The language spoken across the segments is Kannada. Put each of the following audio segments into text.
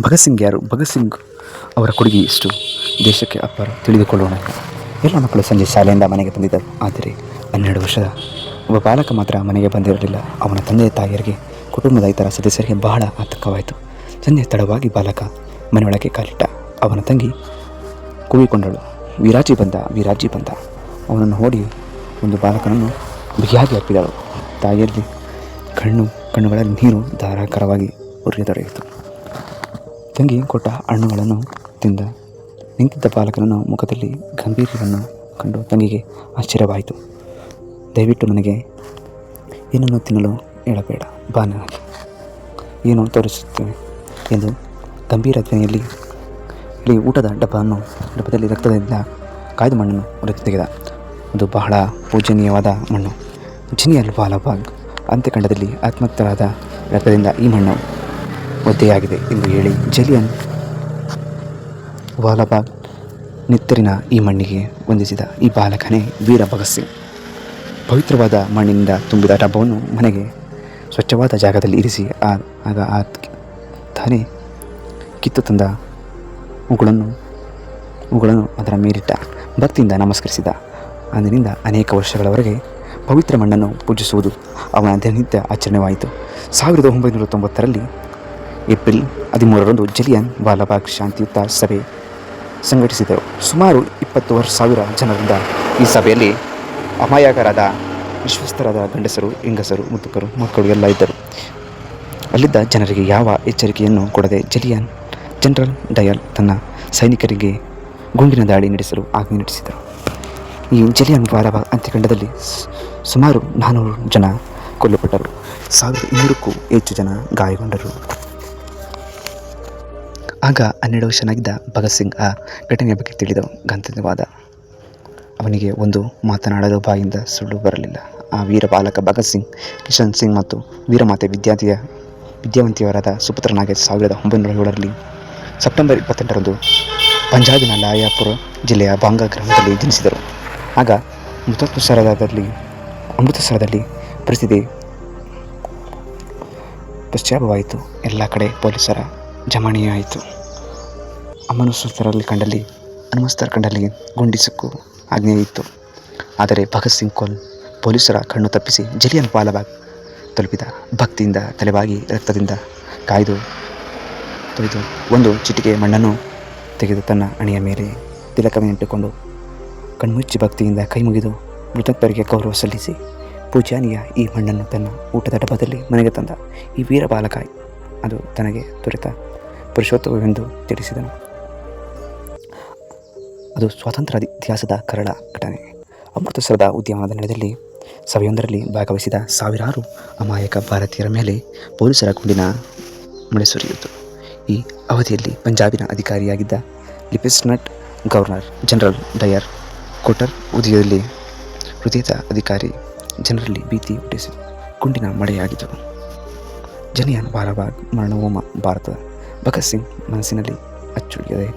ಭಗತ್ ಸಿಂಗ್ ಯಾರು? ಭಗತ್ ಸಿಂಗ್ ಅವರ ಕೊಡುಗೆ ಎಷ್ಟು? ದೇಶಕ್ಕೆ ಅಪಾರ ತಿಳಿದುಕೊಳ್ಳೋಣ. ಎಲ್ಲ ಮಕ್ಕಳು ಸಂಜೆ ಶಾಲೆಯಿಂದ ಮನೆಗೆ ಬಂದಿದ್ದರು. ಆದರೆ ಹನ್ನೆರಡು ವರ್ಷದ ಒಬ್ಬ ಬಾಲಕ ಮಾತ್ರ ಮನೆಗೆ ಬಂದಿರಲಿಲ್ಲ. ಅವನ ತಂದೆ ತಾಯಿಯರಿಗೆ, ಕುಟುಂಬದ ಇತರ ಸದಸ್ಯರಿಗೆ ಬಹಳ ಆತಂಕವಾಯಿತು. ಸಂಜೆ ತಡವಾಗಿ ಬಾಲಕ ಮನೆಯೊಳಗೆ ಕಾಲಿಟ್ಟ. ಅವನ ತಂಗಿ ಕೂಗಿಕೊಂಡಳು. ವಿರಾಜಿ ಬಂದ ವಿರಾಜಿ ಬಂದ. ಅವನನ್ನು ಓಡಿ ಒಂದು ಬಾಲಕನನ್ನು ಬಿಗಿಯಾಗಿ ಅಪ್ಪಿದಳು. ತಾಯಿಯಲ್ಲಿ ಕಣ್ಣು, ಕಣ್ಣುಗಳಲ್ಲಿ ನೀರು ಧಾರಾಕಾರವಾಗಿ ಉರಿಯತೊಡಗಿತು ತಂಗಿ ಕೊಟ್ಟ ಹಣ್ಣುಗಳನ್ನು ತಿಂದ. ನಿಂತಿದ್ದ ಬಾಲಕನನ್ನು ಮುಖದಲ್ಲಿ ಗಂಭೀರವನ್ನು ಕಂಡು ತಂಗಿಗೆ ಆಶ್ಚರ್ಯವಾಯಿತು. ದಯವಿಟ್ಟು ನನಗೆ ಏನನ್ನು ತಿನ್ನಲು ಹೇಳಬೇಡ, ಬಾ ಏನು ತೋರಿಸುತ್ತೇನೆ ಎಂದು ಗಂಭೀರ ಧ್ವನಿಯಲ್ಲಿ ಇಲ್ಲಿ ಊಟದ ಡಬ್ಬವನ್ನು ಡಬ್ಬದಲ್ಲಿ ರಕ್ತದಿಂದ ಕಾಯ್ದ ಮಣ್ಣನ್ನು ಹೊರಗೆ ತೆಗೆದ. ಅದು ಬಹಳ ಪೂಜನೀಯವಾದ ಮಣ್ಣು. ಜಿನಿಯಲ್ ಬಾಲಬಾಗ್ ಅಂತ್ಯಕಂಡದಲ್ಲಿ ಆತ್ಮಹತ್ಯರಾದ ರಕ್ತದಿಂದ ಈ ಮಣ್ಣು ಒದ್ದೆಯಾಗಿದೆ ಎಂದು ಹೇಳಿ ಜಲಿಯನ್ ವಾಲಬಾಗ್ ನಿತ್ತರಿನ ಈ ಮಣ್ಣಿಗೆ ವಂದಿಸಿದ ಈ ಬಾಲಕನೇ ವೀರ ಭಗತ್ ಸಿಂಗ್. ಪವಿತ್ರವಾದ ಮಣ್ಣಿನಿಂದ ತುಂಬಿದ ಡಬ್ಬವನ್ನು ಮನೆಗೆ ಸ್ವಚ್ಛವಾದ ಜಾಗದಲ್ಲಿ ಇರಿಸಿ ಆ ಆಗ ಆ ತಾನೇ ಕಿತ್ತು ತಂದ ಹೂಗಳನ್ನು ಹೂಗಳನ್ನು ಅದರ ಮೇಲಿಟ್ಟ ಭಕ್ತಿಯಿಂದ ನಮಸ್ಕರಿಸಿದ. ಅಂದಿನಿಂದ ಅನೇಕ ವರ್ಷಗಳವರೆಗೆ ಪವಿತ್ರ ಮಣ್ಣನ್ನು ಪೂಜಿಸುವುದು ಅವನ ದಿನನಿತ್ಯ ಆಚರಣೆವಾಯಿತು. ಸಾವಿರದ ಒಂಬೈನೂರ ತೊಂಬತ್ತರಲ್ಲಿ ಏಪ್ರಿಲ್ ಹದಿಮೂರರಂದು ಜಲಿಯನ್ ವಾಲಾಬಾಗ್ ಶಾಂತಿಯುತ ಸಭೆ ಸಂಘಟಿಸಿದರು. ಸುಮಾರು ಇಪ್ಪತ್ತು ಸಾವಿರ ಜನರಿಂದ ಈ ಸಭೆಯಲ್ಲಿ ಅಮಾಯಕರಾದ, ವಿಶ್ವಸ್ತರಾದ ಗಂಡಸರು, ಹೆಂಗಸರು ಮುದುಕರು ಮಕ್ಕಳು ಎಲ್ಲ ಇದ್ದರು. ಅಲ್ಲಿದ್ದ ಜನರಿಗೆ ಯಾವ ಎಚ್ಚರಿಕೆಯನ್ನು ಕೊಡದೆ ಜಲಿಯನ್ ಜನರಲ್ ಡಯಲ್ ತನ್ನ ಸೈನಿಕರಿಗೆ ಗುಂಡಿನ ದಾಳಿ ನಡೆಸಲು ಆಜ್ಞೆ ನಡೆಸಿದರು. ಈ ಜಲಿಯನ್ ವಾಲಾಬಾಗ್ ಅಂತ್ಯಕಂಡದಲ್ಲಿ ಸುಮಾರು ನಾನ್ನೂರು ಜನ ಕೊಲ್ಲಪಟ್ಟರು. ಸಾವಿರದ ಇನ್ನೂರಕ್ಕೂ ಹೆಚ್ಚು ಜನ ಗಾಯಗೊಂಡರು. ಆಗ ಹನ್ನೆರಡು ವರ್ಷನಾಗಿದ್ದ ಭಗತ್ ಸಿಂಗ್ ಆ ಘಟನೆಯ ಬಗ್ಗೆ ತಿಳಿದು ಗಂಧನ್ಯವಾದ ಅವನಿಗೆ ಒಂದು ಮಾತನಾಡಲು ಬಾಯಿಂದ ಸುಳ್ಳು ಬರಲಿಲ್ಲ. ಆ ವೀರ ಬಾಲಕ ಭಗತ್ ಸಿಂಗ್, ಕಿಶನ್ ಸಿಂಗ್ ಮತ್ತು ವೀರಮಾತೆ ವಿದ್ಯಾರ್ಥಿಯ ವಿದ್ಯಾವಂತಿಯವರಾದ ಸುಪುತ್ರನಾಗಿ ಸಾವಿರದ ಒಂಬೈನೂರ ಏಳರಲ್ಲಿ ಸೆಪ್ಟೆಂಬರ್ ಇಪ್ಪತ್ತೆಂಟರಂದು ಪಂಜಾಬಿನ ಲಾಯಾಪುರ ಜಿಲ್ಲೆಯ ಬಾಂಗಾ ಗ್ರಾಮದಲ್ಲಿ ಜನಿಸಿದರು. ಆಗ ಅಮೃತಸರದಲ್ಲಿ ಅಮೃತಸರದಲ್ಲಿ ಪರಿಸ್ಥಿತಿ ಪಶ್ಚಾಪವಾಯಿತು ಎಲ್ಲ ಕಡೆ ಪೊಲೀಸರ ಜಮಾಣೆಯಾಯಿತು. ಅಮನುಷ್ಯರಲ್ಲಿ ಕಂಡಲ್ಲಿ, ಅನುಮಸ್ತರ ಕಂಡಲ್ಲಿ ಗುಂಡಿಸಕ್ಕೂ ಆಜ್ಞೆ ಇತ್ತು ಆದರೆ ಭಗತ್ ಸಿಂಗ್ ಕೋಲ್ ಪೊಲೀಸರ ಕಣ್ಣು ತಪ್ಪಿಸಿ ಜಲಿಯನ್ ವಾಲಾಬಾಗ್ ತಲುಪಿದ. ಭಕ್ತಿಯಿಂದ ತಲೆಬಾಗಿ ರಕ್ತದಿಂದ ಕಾಯ್ದು ತೊಯ್ದು ಒಂದು ಚಿಟಿಕೆ ಮಣ್ಣನ್ನು ತೆಗೆದು ತನ್ನ ಅಣೆಯ ಮೇಲೆ ತಿಲಕವನ್ನಿಟ್ಟುಕೊಂಡು ಕಣ್ಮುಚ್ಚಿ ಭಕ್ತಿಯಿಂದ ಕೈ ಮುಗಿದು ಮೃತಕರಿಗೆ ಗೌರವ ಸಲ್ಲಿಸಿ ಪೂಜಾನಿಯ ಈ ಮಣ್ಣನ್ನು ತನ್ನ ಊಟದ ಡಬ್ಬದಲ್ಲಿ ಮನೆಗೆ ತಂದ. ಈ ವೀರ ಬಾಲಕ ಅದು ತನಗೆ ದೊರೆತ ಪುರುಷೋತ್ತಮವೆಂದು ತಿಳಿಸಿದನು. ಅದು ಸ್ವಾತಂತ್ರ್ಯ ಇತಿಹಾಸದ ಕರಳ ಘಟನೆ. ಅಮೃತಸರದ ಉದ್ಯಾನದ ನೆಲದಲ್ಲಿ ಸಭೆಯೊಂದರಲ್ಲಿ ಭಾಗವಹಿಸಿದ ಸಾವಿರಾರು ಅಮಾಯಕ ಭಾರತೀಯರ ಮೇಲೆ ಪೊಲೀಸರ ಗುಂಡಿನ ಮಳೆ ಸುರಿಯಿತು. ಈ ಅವಧಿಯಲ್ಲಿ ಪಂಜಾಬಿನ ಅಧಿಕಾರಿಯಾಗಿದ್ದ ಲಿಪಿಸ್ನಟ್ ಗವರ್ನರ್ ಜನರಲ್ ಡಯರ್ ಕೋಟರ್ ಉದ್ಯದಲ್ಲಿ ಹೃದಯದ ಅಧಿಕಾರಿ ಜನರಲ್ಲಿ ಭೀತಿ ಹುಟ್ಟಿಸಿ ಗುಂಡಿನ ಮಳೆಯಾಗಿದ್ದರು ಜನಿಯನ್ ಬಾರಬಾಗ್ ಮರಣೋಮ, ಭಾರತ. ಭಗತ್ ಸಿಂಗ್ ಮನಸ್ಸಿನಲ್ಲಿ ಅಚ್ಚುಳಿಯದೆ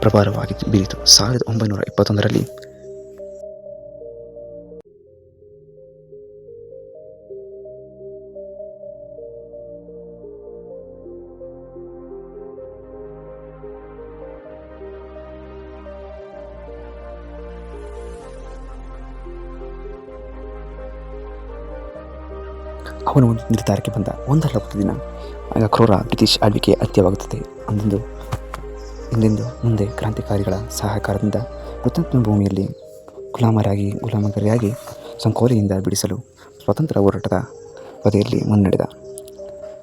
ಪ್ರಭಾರವಾಗಿ ಬೀರಿತು. ಸಾವಿರದ ಒಂಬೈನೂರ ಇಪ್ಪತ್ತೊಂದರಲ್ಲಿ ಅವನು ಒಂದು ನಿರ್ಧಾರಕ್ಕೆ ಬಂದ. ಒಂದಲ್ಲ ಒಂದು ದಿನ. ಆಗ ಕ್ರೂರ ಬ್ರಿಟಿಷ್ ಆಳ್ವಿಕೆ ಅತ್ಯವಾಗುತ್ತದೆ ಅಂದೆಂದು, ಇಂದೆಂದು ಮುಂದೆ ಕ್ರಾಂತಿಕಾರಿಗಳ ಸಹಕಾರದಿಂದ ಮೃತಾತ್ಮ ಭೂಮಿಯಲ್ಲಿ ಗುಲಾಮರಾಗಿ, ಗುಲಾಮಗರಿಯಾಗಿ ಸಂಕೋಲೆಯಿಂದ ಬಿಡಿಸಲು ಸ್ವತಂತ್ರ ಹೋರಾಟದ ಪದೆಯಲ್ಲಿ ಮುನ್ನಡೆದ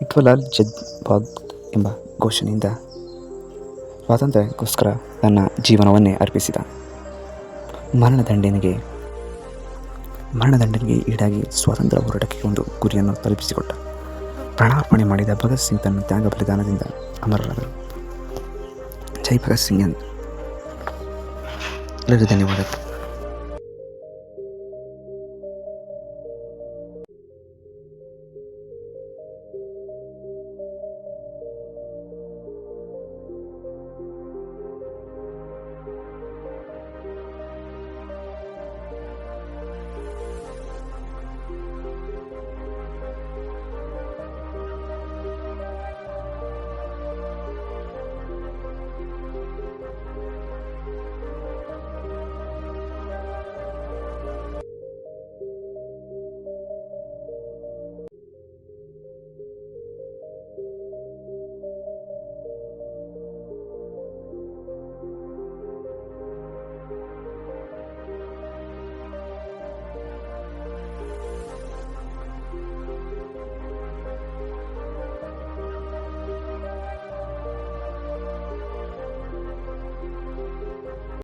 ಇಟ್ವಲಾಲ್ ಜದ್ ಬಾಗ್ ಎಂಬ ಘೋಷಣೆಯಿಂದ ಸ್ವಾತಂತ್ರ್ಯಕ್ಕೋಸ್ಕರ ತನ್ನ ಜೀವನವನ್ನೇ ಅರ್ಪಿಸಿದ. ಮರಣದಂಡನೆಗೆ ಮರಣದಂಡನೆಗೆ ಈಡಾಗಿ ಸ್ವಾತಂತ್ರ್ಯ ಹೋರಾಟಕ್ಕೆ ಒಂದು ಗುರಿಯನ್ನು ತಲುಪಿಸಿಕೊಟ್ಟ. ಪ್ರಾಣಾರ್ಪಣೆ ಮಾಡಿದ ಭಗತ್ ಸಿಂಗ್ ತನ್ನ ತ್ಯಾಗ ಬಲಿದಾನದಿಂದ ಅಮರರಾದರು. ಜೈ ಭಗತ್ ಸಿಂಗ್ ಎಂದು. ಎಲ್ಲರಿಗೂ ಧನ್ಯವಾದಗಳು.